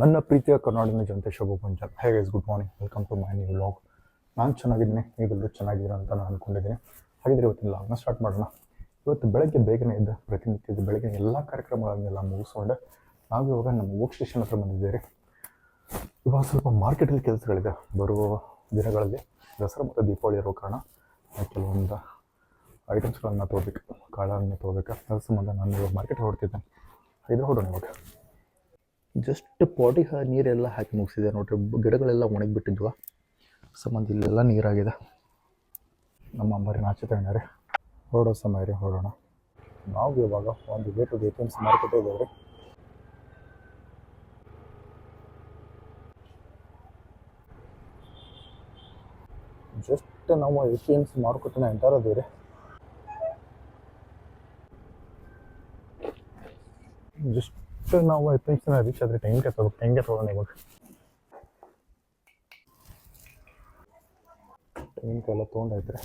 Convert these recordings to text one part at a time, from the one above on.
ನನ್ನ ಪ್ರೀತಿಯ ಕರ್ನಾಟಕದ ಜನತೆ, Shobha Panchal. Hey guys good morning welcome to my new vlog ನಾನು ಚೆನ್ನಾಗಿದ್ದೀನಿ ನೀವೆಲ್ಲರೂ ಚೆನ್ನಾಗಿದ್ದೀರಾ ಅಂತ ನಾನು ಅಂದ್ಕೊಂಡಿದ್ದೀನಿ ಹಾಗಿದ್ರೆ ಇವತ್ತಿನ ಲಾಗ್ನ ಸ್ಟಾರ್ಟ್ ಮಾಡೋಣ. ಇವತ್ತು ಬೆಳಗ್ಗೆ ಬೇಗನೆ ಇದ್ದ ಪ್ರತಿನಿತ್ಯದ ಬೆಳಗ್ಗೆ ಎಲ್ಲ ಕಾರ್ಯಕ್ರಮಗಳನ್ನೆಲ್ಲ ಮುಗಿಸ್ಕೊಂಡೆ ನಾವು ಇವಾಗ ನಮ್ಮ ವರ್ಕ್ ಸ್ಟೇಷನ್ ಹತ್ರ ಬಂದಿದ್ದೀರಿ. ಇವಾಗ ಸ್ವಲ್ಪ ಮಾರ್ಕೆಟಲ್ಲಿ ಕೆಲಸಗಳಿದೆ. ಬರುವ ದಿನಗಳಲ್ಲಿ ದಸರಾ ಮತ್ತು ದೀಪಾವಳಿ ಇರೋ ಕಾರಣ ಕೆಲವೊಂದು ಐಟಮ್ಸ್ಗಳನ್ನು ತೊಗೋಬೇಕು, ಕಾಳನ್ನು ತೊಗೋಬೇಕು. ಅದ್ರ ಸಂಬಂಧ ನಾನು ಇವಾಗ ಮಾರ್ಕೆಟ್ ಹೊರಡ್ತಿದ್ದೆ ಇದ್ರೆ ಹೊಡೋಣ ಇವಾಗ. ಜಸ್ಟ್ ಪಾಟಿಗೆ ನೀರೆಲ್ಲ ಹಾಕಿ ಮುಗಿಸಿದೆ. ನೋಡ್ರಿ ಗಿಡಗಳೆಲ್ಲ ಒಣಗಿಬಿಟ್ಟಿದ್ವ ಸಂಬಂಧ ಇಲ್ಲೆಲ್ಲ ನೀರಾಗಿದೆ. ನಮ್ಮ ಅಂಬರಿ ಆಚೆ ರೀ ಹೊರಡೋ ಸಮಯ ರೀ ಹೊರಡೋಣ. ನಾವು ಇವಾಗ ಒಂದು gate to A P M C market ಇದ್ದೇವೆ ರೀ ಜಸ್ಟ್ ನಾವು ಎ ಪಿ ಎಂ ಸಿ ಮಾರುಕಟ್ಟೆನ ಎಂಟರ್ ಅದೀವಿ ರೀ ಜಸ್ಟ್ ನಾವು ಐದು ನಿಮಿಷ ರೀಚ್ ಆದರೆ ಟೈಮ್ಗೆ ತಗೋ ಟೈಮ್ಗೆ ತೊಗೊಳೋಣ ಇವಾಗ ಟೈಮ್ ಎಲ್ಲ ತೊಗೊಂಡೈತ್ರಿ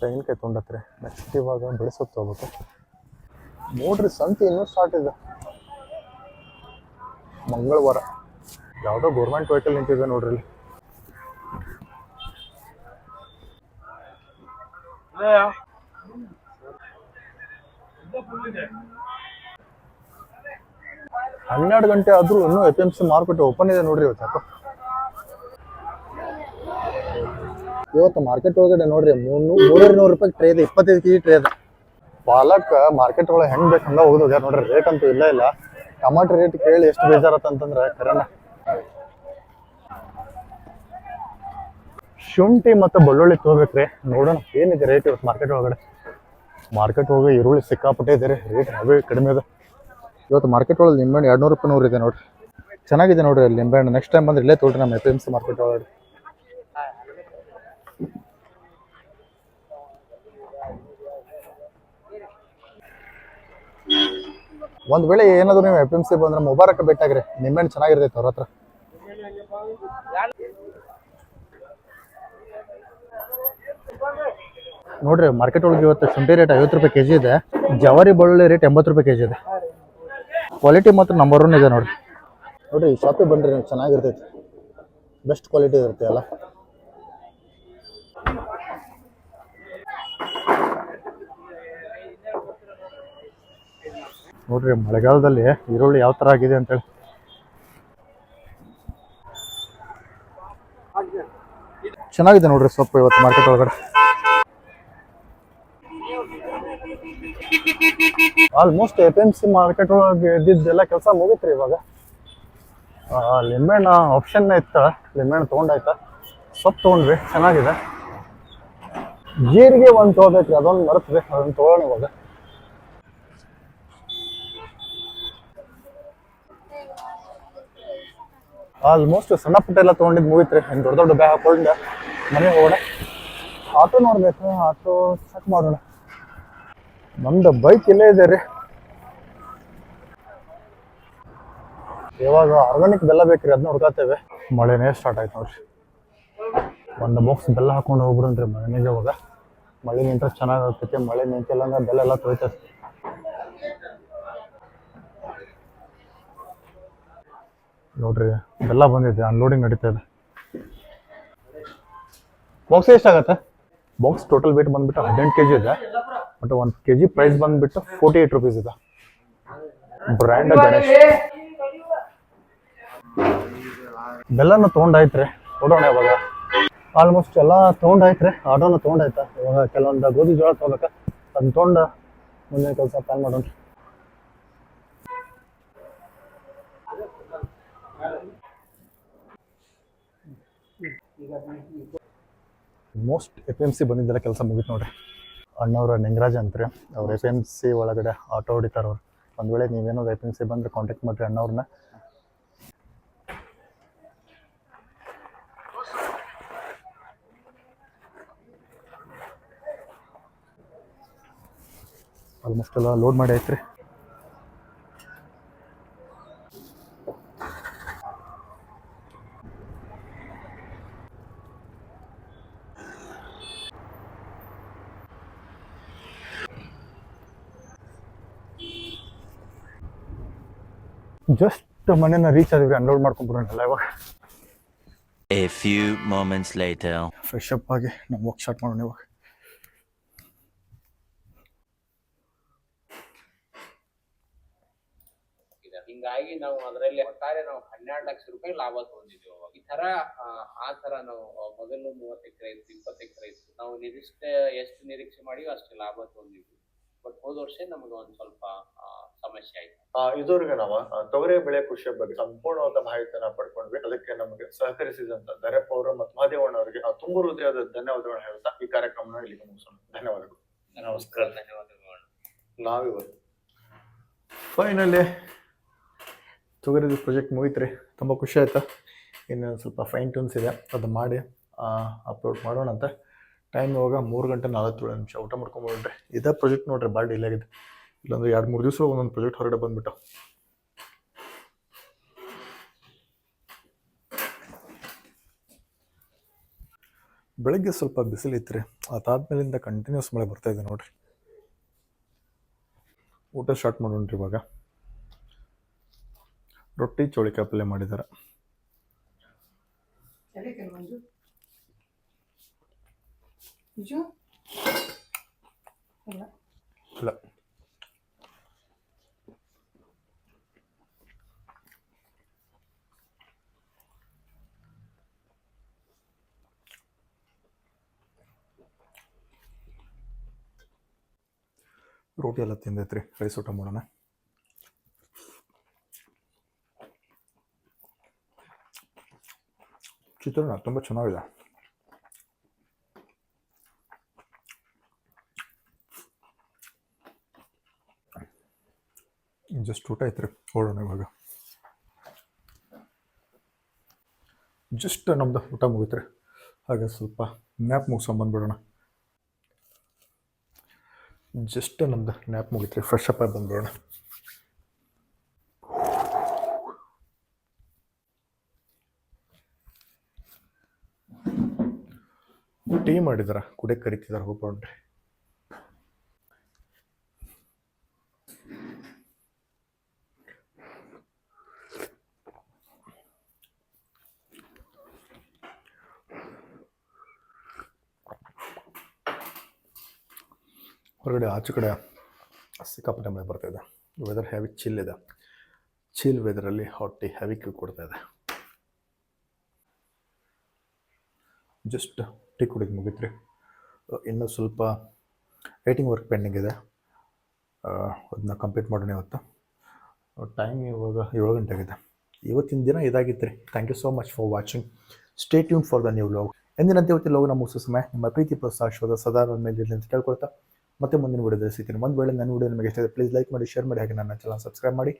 ಕೈ ತೊಗೊಂಡತ್ರಿ ನೆಕ್ಸ್ಟ್ ಇವಾಗ ಬೆಳೆಸೋದು ತಗೋಬೇಕು ನೋಡ್ರಿ ಸಂತೆ ಇನ್ನೂ ಸ್ಟಾರ್ಟ್ ಇದೆ. ಮಂಗಳವಾರ. ಯಾವುದೋ ಗೌರ್ಮೆಂಟ್ ವೆಹಿಕಲ್ ನಿಂತಿದೆ ನೋಡ್ರಿ ಇಲ್ಲಿ. ಹನ್ನೆರಡು ಗಂಟೆ ಆದ್ರೂ ಇನ್ನೂ A P M C market open ಇದೆ ನೋಡ್ರಿ ಇವತ್ತು. ಯಾಕೋ ಇವತ್ತು ಮಾರ್ಕೆಟ್ ಒಳಗಡೆ ನೋಡ್ರಿ ಮೂರ್ನೂ ಮೂರೂರು ನೂರು ರೂಪಾಯಿ ಟ್ರೇ ಇದೆ ಇಪ್ಪತ್ತೈದು ಕೆಜಿ ಟ್ರೇ ಇದೆ. ಪಾಲಕ್ ಮಾರ್ಕೆಟ್ ಒಳಗೆ ಹೆಂಗ್ ಬೇಕು ಹಂಗ ಹೋಗೋದು ನೋಡ್ರಿ ರೇಟ್ ಅಂತೂ ಇಲ್ಲ ಇಲ್ಲ. ಟಮಾಟ ರೇಟ್ ಕೇಳಿ ಎಷ್ಟು ಬೇಜಾರತ್ತ ಕರೋಣ ಕರೆನ. ಶುಂಠಿ ಮತ್ತು ಬೆಳ್ಳುಳ್ಳಿ ತಗೋಬೇಕ್ರಿ ನೋಡೋಣ ಏನಿದೆ ರೇಟ್ ಇವತ್ತು ಮಾರ್ಕೆಟ್ ಒಳಗಡೆ. ಮಾರ್ಕೆಟ್ ಹೋಗಿ ಈರುಳ್ಳಿ ಸಿಕ್ಕಾಪಟ್ಟೆ ಇದೆ ರೀ. ರೇಟ್ ಅವೇ ಕಡಿಮೆ ಇದೆ. ಇವತ್ತು ಮಾರ್ಕೆಟ್ ಒಳಗೆ ನಿಂಬೆಹಣ್ಣು ಎರಡು ನೂರು ರೂಪಾಯಿ ನೂರು ಇದೆ ನೋಡ್ರಿ. ಚೆನ್ನಾಗಿದೆ ನೋಡ್ರಿ ಅಲ್ಲಿ ನಿಂಬೆಹಣ್ಣು ನೆಕ್ಸ್ಟ್ ಟೈಮ್ ಬಂದ್ರೆ ಇಲ್ಲೇ ತೊಗೊಳ್ರಿ ನಮ್ಮ ಎ ಪಿ ಎಂ ಮಾರ್ಕೆಟ್ ಒಳಗಡೆ. ಒಂದು ವೇಳೆ ಏನಾದ್ರು ನೀವು ಎಫ್ ಎಂ ಸಿ ಬಂದ್ರೆ ಮುಬಾರಕ ಬೆಟ್ಟಾಗ್ರೆ ನಿಂಬೆಹಣ್ಣು ಚೆನ್ನಾಗಿರ್ತೈತೆ ಅವ್ರ ಹತ್ರ. ನೋಡ್ರಿ ಮಾರ್ಕೆಟ್ ಒಳಗೆ ಇವತ್ತು ಶುಂಠಿ ರೇಟ್ ಐವತ್ತು ರೂಪಾಯಿ ಕೆಜಿ ಇದೆ. ಜವಾರಿ ಬೆಳ್ಳುಳ್ಳಿ ರೇಟ್ ಎಂಬತ್ತು ರೂಪಾಯಿ ಕೆಜಿ ಇದೆ. ಕ್ವಾಲಿಟಿ ಮಾತ್ರ ನಂಬರ್ ಒನ್ ಇದೆ ನೋಡ್ರಿ. ನೋಡ್ರಿ ಈ ಶಾಪಿಗೆ ಬನ್ರಿ ಚೆನ್ನಾಗಿರ್ತೈತಿ. ಬೆಸ್ಟ್ ಕ್ವಾಲಿಟಿ ಇರುತ್ತೆ ಅಲ್ಲ ನೋಡ್ರಿ ಮಳೆಗಾಲದಲ್ಲಿ ಈರುಳ್ಳಿ ಯಾವ ಥರ ಆಗಿದೆ ಅಂತೇಳಿ. ಚೆನ್ನಾಗಿದೆ ನೋಡ್ರಿ ಸೊಪ್ಪು ಇವತ್ತು ಮಾರ್ಕೆಟ್ ಒಳಗಡೆ. Almost A M C market ಒಳಗೆ ಇದ್ದಿದ್ದೆಲ್ಲ ಕೆಲಸ ಮುಗಿತ್ರಿ ಇವಾಗ. ಲಿಂಬೆಹಣ್ಣು ಆಪ್ಷನ್ ಇತ್ತ ಲಿಂಬೆಹಣ್ಣು ತೊಗೊಂಡಾಯ್ತ? ಸೊಪ್ಪು ತೊಗೊಂಡ್ರಿ ಚೆನ್ನಾಗಿದೆ. ಜೀರಿಗೆ ಒಂದು ತೊಗೋಬೇಕ್ರಿ, ಅದೊಂದು ಮರೆತ್ರಿ ಅದನ್ನ ತೊಗೊಳ್ಳೋಣ ಇವಾಗ. ಆಲ್ಮೋಸ್ಟ್ ಸಣ್ಣ ಪುಟ್ಟ ಎಲ್ಲ ತೊಗೊಂಡಿದ್ದು ಮುಗಿತ್ರಿ ಹಿಂಗೆ ದೊಡ್ಡ ದೊಡ್ಡ ಬ್ಯಾಗ್ ಹಾಕೊಂಡು ಮನೆಗೆ ಹೋಗೋಣ. ಆಟೋ ನೋಡ್ಬೇಕು ಆಟೋ ಚೆಕ್ ಮಾಡೋಣ. ನಮ್ದು ಬೈಕ್ ಇಲ್ಲೇ ಇದೆ ರೀ. ಇವಾಗ ಆರ್ಗಾನಿಕ್ ಬೆಲ್ಲ ಬೇಕ್ರಿ ಅದನ್ನ ಹುಡ್ಕಾತೇವೆ. ಮಳೆನೇ ಸ್ಟಾರ್ಟ್ ಆಯ್ತು ನೋಡ್ರಿ. ಒಂದು ಬಾಕ್ಸ್ ಬೆಲ್ಲ ಹಾಕೊಂಡು ಹೋಗ್ಬಿಡ್ರಿ ಮನೆಗೆ ಇವಾಗ. ಮಳೆ ನಿಂತ ಚೆನ್ನಾಗಿ ಆಗ್ತೈತಿ ಮಳೆ ನಿಂತಿಲ್ಲ ಅಂದ್ರೆ ಬೆಲ್ಲ ಎಲ್ಲ ತೊಯ್ತ ನೋಡ್ರಿ, ಬೆಲ್ಲ ಬಂದಿದೆ ಅನ್ಲೋಡಿಂಗ್ ನಡೀತಾ ಇದೆ. ಬಾಕ್ಸ್ ಎಷ್ಟಾಗತ್ತೆ? ಬಾಕ್ಸ್ ಟೋಟಲ್ ವೇಟ್ ಬಂದ್ಬಿಟ್ಟು ಹದಿನೆಂಟು ಕೆ ಜಿ ಇದೆ. ಬಟ್ ಒಂದು ಕೆ ಜಿ ಪ್ರೈಸ್ ಬಂದ್ಬಿಟ್ಟು ಫೋರ್ಟಿ ಏಟ್ ರುಪೀಸ್ ಇದೆ ಬ್ರ್ಯಾಂಡ್ ಗಣೇಶ್ ಬೆಲ್ಲನ ತೊಗೊಂಡಾಯ್ತ್ರಿ. ನೋಡೋಣ ಇವಾಗ. ಆಲ್ಮೋಸ್ಟ್ ಎಲ್ಲ ತೊಗೊಂಡಾಯ್ತ್ರಿ. ಆಟೋನ ತೊಗೊಂಡಾಯ್ತ? ಇವಾಗ ಕೆಲವೊಂದು ಗೋಧಿ ಜೋಳ ತೊಗೋಬೇಕ? ಅದನ್ನ ತೊಗೊಂಡು ಮುಂದಿನ ಕೆಲಸ ಪ್ಲಾನ್ ಮಾಡೋಣ. Most A P M C ಬಂದಿದ್ದೆಲ್ಲ ಕೆಲಸ ಮುಗಿತು ನೋಡ್ರಿ. ಅಣ್ಣವ್ರ ನಿಂಗರಾಜ್ ಅಂತ್ರಿ. ಅವ್ರು ಎಫ್ ಎಂ ಸಿ ಒಳಗಡೆ ಆಟೋ ಹೊಡಿತಾರೆ ಅವ್ರು. ಒಂದು ವೇಳೆ ನೀವೇನಾದ್ರು ಎಫ್ ಎಂ ಸಿ ಬಂದ್ರೆ ಕಾಂಟ್ಯಾಕ್ಟ್ ಮಾಡಿರಿ ಅಣ್ಣವ್ರನ್ನ ಆಲ್ಮೋಸ್ಟ್ ಎಲ್ಲ ಲೋಡ್ ಮಾಡಿ ಐತ್ರಿ ಜಸ್ಟ್ ಮನೆನ ರೀಚ್ ಆದ್ರೆ ಅನ್ಲೋಡ್ ಮಾಡ್ಕೊಂಡ್ಬಿಡೋಣ ಇವಾಗ. A few moments later fresh up ಆಗಿ ನಾವು ವರ್ಕ್ ಸ್ಟಾರ್ಟ್ ಮಾಡೋಣ ಇವಾಗ. ಇದೆ ಹಿಂಗಾಗಿ ನಾವು ಅದರಲ್ಲಿ ಒಟ್ಟಾರೆ ನಾವು ಹನ್ನೆರಡು ಲಕ್ಷ ರೂಪಾಯಿ ಲಾಭ ತಗೊಂಡಿದ್ದೀವಿ ಅವಾಗ. ಈ ತರ ಆ, ತರ ನಾವು ಮೊದಲು ಮೂವತ್ತು ಎಕರೆ ಇತ್ತು ಇಪ್ಪತ್ತು ಎಕರೆ ಇತ್ತು. ನಾವು ನಿರೀಕ್ಷೆ ಎಷ್ಟು ನಿರೀಕ್ಷೆ ಮಾಡಿ ಅಷ್ಟು ಲಾಭ ತಗೊಂಡಿದ್ವಿ ಬಟ್ ಹೋದ ವರ್ಷ ನಮಗೆ ಒಂದು ಸ್ವಲ್ಪ ಸಮಸ್ಯೆ ಆಯ್ತು. ಇದುವರೆಗೆ ನಾವು ತೊಗರಿ ಬೆಳೆ ಕೃಷಿಯ ಬಗ್ಗೆ ಸಂಪೂರ್ಣವಾದ ಮಾಹಿತಿಯನ್ನ ಪಡ್ಕೊಂಡ್ವಿ. ಅದಕ್ಕೆ ನಮಗೆ ಸಹಕರಿಸಿದಂತ ದರಪ್ಪ ಅವರು ಮತ್ತು ಮಹದೇವಣ್ಣ ಅವರಿಗೆ ಆ ತುಂಬ ಹೃದಯದ ಧನ್ಯವಾದಗಳನ್ನ ಹೇಳ್ತಾ ಈ ಕಾರ್ಯಕ್ರಮನ ಇಲ್ಲಿಗೆ ಮುಗಿಸೋಣ. ಧನ್ಯವಾದಗಳು. ನಮಸ್ಕಾರ. ಧನ್ಯವಾದಗಳು. ನಾವಿವತ್ತು ಫೈನಲಿ ತೊಗರಿದು ಪ್ರಾಜೆಕ್ಟ್ ಮುಗಿತ್ರಿ. ತುಂಬ ಖುಷಿ ಆಯ್ತಾ. ಇನ್ನೊಂದು ಸ್ವಲ್ಪ ಫೈನ್ ಟ್ಯೂನ್ಸ್ ಇದೆ. ಅದು ಮಾಡಿ ಅಪ್ಲೋಡ್ ಮಾಡೋಣ ಅಂತ ಟೈಮ್ ಇವಾಗ ಮೂರು ಗಂಟೆ ನಲವತ್ತೇಳು ನಿಮಿಷ. ಊಟ ಮಾಡ್ಕೊಂಬಿಡ್ರಿ ಇದೇ ಪ್ರಾಜೆಕ್ಟ್ ನೋಡ್ರಿ ಭಾಳ ಡಿಲೇ ಆಗಿದೆ. ಇಲ್ಲೊಂದು ಎರಡು ಮೂರು ದಿವಸ ಒಂದೊಂದು ಪ್ರಾಜೆಕ್ಟ್ ಹೊರಗಡೆ ಬಂದ್ಬಿಟ್ಟು. ಬೆಳಗ್ಗೆ ಸ್ವಲ್ಪ ಬಿಸಿಲಿತ್ತು ಅದಾದ್ಮೇಲಿಂದ ಕಂಟಿನ್ಯೂಸ್ ಮಳೆ ಬರ್ತಾ ಇದೆ ನೋಡ್ರಿ. ಊಟ ಸ್ಟಾರ್ಟ್ ಮಾಡೋಣ್ರಿ ಇವಾಗ. ರೊಟ್ಟಿ ಚೋಳಿಕಾಯಿ ಪಲ್ಯ ಮಾಡಿದ್ದಾರೆ ಇಲ್ಲ. ರೋಟಿ ಎಲ್ಲ ತಿಂದೈತ್ರಿ ರೈಸ್ ಊಟ ಮಾಡೋಣ. ಚಿತ್ರಾನ್ನ ತುಂಬ ಚೆನ್ನಾಗಿದೆ. ಜಸ್ಟ್ ಊಟ ಐತ್ರಿ ಹೊರಡೋಣ ಇವಾಗ. ಜಸ್ಟ್ ನಮ್ದು ಊಟ ಮುಗಿತ್ರಿ. ಹಾಗೆ ಸ್ವಲ್ಪ ನ್ಯಾಪ್ ಮುಗಿಸ್ಕೊಂಬಂದ್ಬಿಡೋಣ ಜಸ್ಟ್ ನಮ್ದು ನ್ಯಾಪ್ ಮುಗೀತ್ರಿ ಫ್ರೆಶ್ ಅಪ್ ಆಗಿ ಬಂದ್ಬಿಡೋಣ. ಟೀ ಮಾಡಿದಾರ? ಕುಡಿಯಕ್ಕೆ ಕರಿತಿದಾರ ಹೋಗ್ಕೊಂಡ್ರಿ ಹೊರಗಡೆ ಆಚೆ ಕಡೆ ಸಿಕ್ಕಾಪಟ್ಟೆ ಮಳೆ ಬರ್ತಾ ಇದೆ. ವೆದರ್ ಹ್ಯಾವಿ ಚಿಲ್ ಇದೆ. ಚಿಲ್ ವೆದರಲ್ಲಿ ಹಾಟ್ ಟೀ ಹ್ಯಾವಿ ಕ್ಯೂ ಇದೆ. ಜಸ್ಟ್ ಟೀ ಕುಡಿದು ಮುಗಿತ್ರಿ. ಇನ್ನೂ ಸ್ವಲ್ಪ ರೈಟಿಂಗ್ ವರ್ಕ್ ಪೆಂಡಿಂಗ್ ಇದೆ. ಅದನ್ನ ಕಂಪ್ಲೀಟ್ ಮಾಡೋಣ ಇವತ್ತು. ಟೈಮ್ ಇವಾಗ ಏಳು ಗಂಟೆ ಆಗಿದೆ. ಇವತ್ತಿನ ದಿನ ಇದಾಗಿತ್ತು ರೀ thank you so much for watching stay tune for the new vlog ಎಂದಿನಂತೆ ಇವತ್ತಿನ ಲೋಗನ ಮುಗಿಸೋ ಸಮಯ ನಿಮ್ಮ ಪ್ರೀತಿ ಪ್ರೋತ್ಸಾಹ ಸದಾ ನನ್ನ ಮೇಲೆ ಅಂತ ಕೇಳ್ಕೊಳ್ತಾ. ಮತ್ತೆ ಮುಂದಿನ ವಿಡಿಯೋದಲ್ಲಿ ಸಿಗ್ತೀನಿ. ಒಂದು ವೇಳೆ ನನ್ನ ವಿಡಿಯೋ ನಿಮಗೆ ಇಷ್ಟ ಪ್ಲೀಸ್ ಲೈಕ್ ಮಾಡಿ ಶೇರ್ ಮಾಡಿ, ಹಾಗೆ ನನ್ನ ಚಾನಲ್ ಸಬ್ಸ್ಕ್ರೈಬ್ ಮಾಡಿ.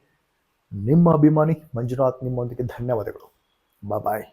ನಿಮ್ಮ ಅಭಿಮಾನಿ ಮಂಜುನಾಥ್ ನಿಮ್ಮೊಂದಿಗೆ ಧನ್ಯವಾದಗಳು. ಬಾಯ್